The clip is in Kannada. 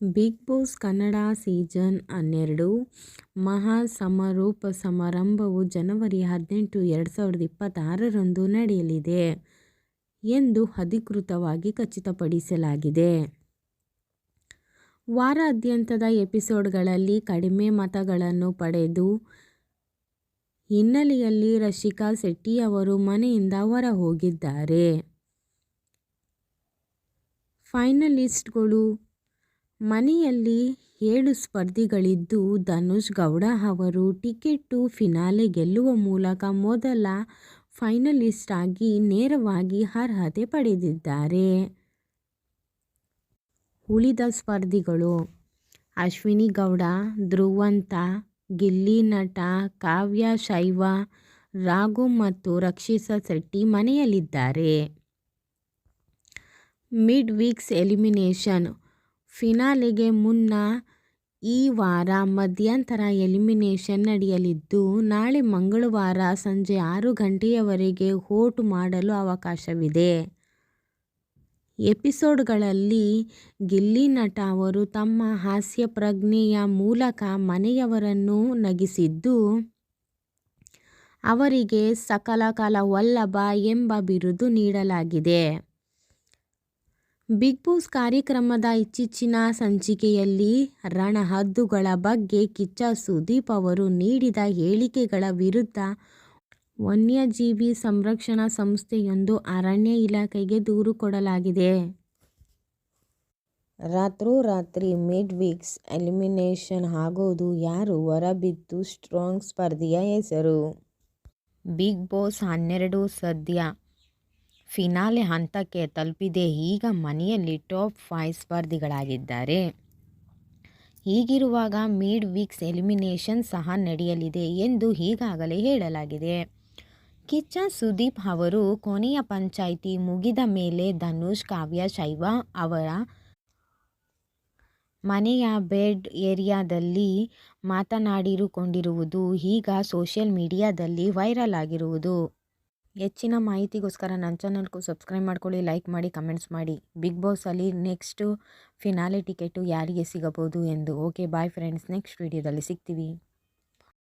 ಬಿಗ್ ಬಾಸ್ ಕನ್ನಡ ಸೀಸನ್ ಹನ್ನೆರಡು ಮಹಾ ಸಮಾರೋಪ ಸಮಾರಂಭವು ಜನವರಿ ಹದಿನೆಂಟು, ಎರಡು ಸಾವಿರದ ಇಪ್ಪತ್ತಾರರಂದು ನಡೆಯಲಿದೆ ಎಂದು ಅಧಿಕೃತವಾಗಿ ಖಚಿತಪಡಿಸಲಾಗಿದೆ. ವಾರಾದ್ಯಂತದ ಎಪಿಸೋಡ್ಗಳಲ್ಲಿ ಕಡಿಮೆ ಮತಗಳನ್ನು ಪಡೆದು ಹಿನ್ನೆಲೆಯಲ್ಲಿ ಶೆಟ್ಟಿ ಅವರು ಮನೆಯಿಂದ ಹೊರ ಹೋಗಿದ್ದಾರೆ ಫೈನಲಿಸ್ಟ್ಗಳು ಮನೆಯಲ್ಲಿ ಏಳು ಸ್ಪರ್ಧಿಗಳಿದ್ದು, ಧನುಷ್ ಗೌಡ ಅವರು ಟಿಕೆಟ್ಟು ಫಿನಾಲೆ ಗೆಲ್ಲುವ ಮೂಲಕ ಮೊದಲ ಫೈನಲಿಸ್ಟ್ ಆಗಿ ನೇರವಾಗಿ ಅರ್ಹತೆ ಪಡೆದಿದ್ದಾರೆ. ಉಳಿದ ಸ್ಪರ್ಧಿಗಳು ಅಶ್ವಿನಿ ಗೌಡ, ಧ್ರುವಂತ, ಗಿಲ್ಲಿ ನಟ, ಕಾವ್ಯ, ಶೈವ ರಾಘು ಮತ್ತು ರಕ್ಷಿತಾ ಶೆಟ್ಟಿ ಮನೆಯಲ್ಲಿದ್ದಾರೆ. ಮಿಡ್ ವೀಕ್ಸ್ ಎಲಿಮಿನೇಷನ್: ಫಿನಾಲೆಗೆ ಮುನ್ನ ಈ ವಾರ ಮಧ್ಯಂತರ ಎಲಿಮಿನೇಷನ್ ನಡೆಯಲಿದ್ದು, ನಾಳೆ ಮಂಗಳವಾರ ಸಂಜೆ ಆರು ಗಂಟೆಯವರೆಗೆ ವೋಟ್ ಮಾಡಲು ಅವಕಾಶವಿದೆ. ಎಪಿಸೋಡ್ಗಳಲ್ಲಿ ಗಿಲ್ಲಿ ನಟ ಅವರು ತಮ್ಮ ಹಾಸ್ಯ ಪ್ರಜ್ಞೆಯ ಮೂಲಕ ಮನೆಯವರನ್ನು ನಗಿಸಿದ್ದು, ಅವರಿಗೆ "ಸಕಲ ಕಲಾ ವಲ್ಲಭ' ಎಂಬ ಬಿರುದು ನೀಡಲಾಗಿದೆ. ಬಿಗ್ ಬಾಸ್ ಕಾರ್ಯಕ್ರಮದ ಇತ್ತೀಚಿನ ಸಂಚಿಕೆಯಲ್ಲಿ ರಣಹದ್ದುಗಳ ಬಗ್ಗೆ ಕಿಚ್ಚ ಸುದೀಪ್ ಅವರು ನೀಡಿದ ಹೇಳಿಕೆಗಳ ವಿರುದ್ಧ ವನ್ಯಜೀವಿ ಸಂರಕ್ಷಣಾ ಸಂಸ್ಥೆಯೊಂದು ಅರಣ್ಯ ಇಲಾಖೆಗೆ ದೂರು ಕೊಡಲಾಗಿದೆ. ರಾತ್ರೋರಾತ್ರಿ ಮಿಡ್ ವೀಕ್ಸ್ ಎಲಿಮಿನೇಷನ್ ಆಗೋದು ಯಾರು ಹೊರಬಿದ್ದು ಸ್ಟ್ರಾಂಗ್ ಸ್ಪರ್ಧಿಯ ಹೆಸರು? ಬಿಗ್ ಬಾಸ್ ಹನ್ನೆರಡು ಸದ್ಯ ಫಿನಾಲೆ ಹಂತಕ್ಕೆ ತಲುಪಿದೆ. ಈಗ ಮನೆಯಲ್ಲಿ ಟಾಪ್ ಫೈವ್ ಸ್ಪರ್ಧಿಗಳಾಗಿದ್ದಾರೆ. ಹೀಗಿರುವಾಗ ಮಿಡ್ ವೀಕ್ಸ್ ಎಲಿಮಿನೇಷನ್ ಸಹ ನಡೆಯಲಿದೆ ಎಂದು ಈಗಾಗಲೇ ಹೇಳಲಾಗಿದೆ. ಕಿಚ್ಚ ಸುದೀಪ್ ಅವರು ಕೊನೆಯ ಪಂಚಾಯಿತಿ ಮುಗಿದ ಮೇಲೆ ಧನುಷ್, ಕಾವ್ಯ, ಶೈವಾ ಅವರ ಮನೆಯ ಬೆಡ್ ಏರಿಯಾದಲ್ಲಿ ಮಾತನಾಡಿರುಕೊಂಡಿರುವುದು ಈಗ ಸೋಷಿಯಲ್ ಮೀಡಿಯಾದಲ್ಲಿ ವೈರಲ್ ಆಗಿರುವುದು. ಹೆಚ್ಚಿನ ಮಾಹಿತಿಗೋಸ್ಕರ ನನ್ನ ಚಾನಲ್ಗೂ ಸಬ್ಸ್ಕ್ರೈಬ್ ಮಾಡ್ಕೊಳ್ಳಿ, ಲೈಕ್ ಮಾಡಿ, ಕಮೆಂಟ್ಸ್ ಮಾಡಿ. ಬಿಗ್ ಬಾಸಲ್ಲಿ ನೆಕ್ಸ್ಟು ಫಿನಾಲೆ ಟಿಕೆಟು ಯಾರಿಗೆ ಸಿಗಬಹುದು ಎಂದು. ಓಕೆ ಬಾಯ್ ಫ್ರೆಂಡ್ಸ್, ನೆಕ್ಸ್ಟ್ ವೀಡಿಯೋದಲ್ಲಿ ಸಿಗ್ತೀವಿ.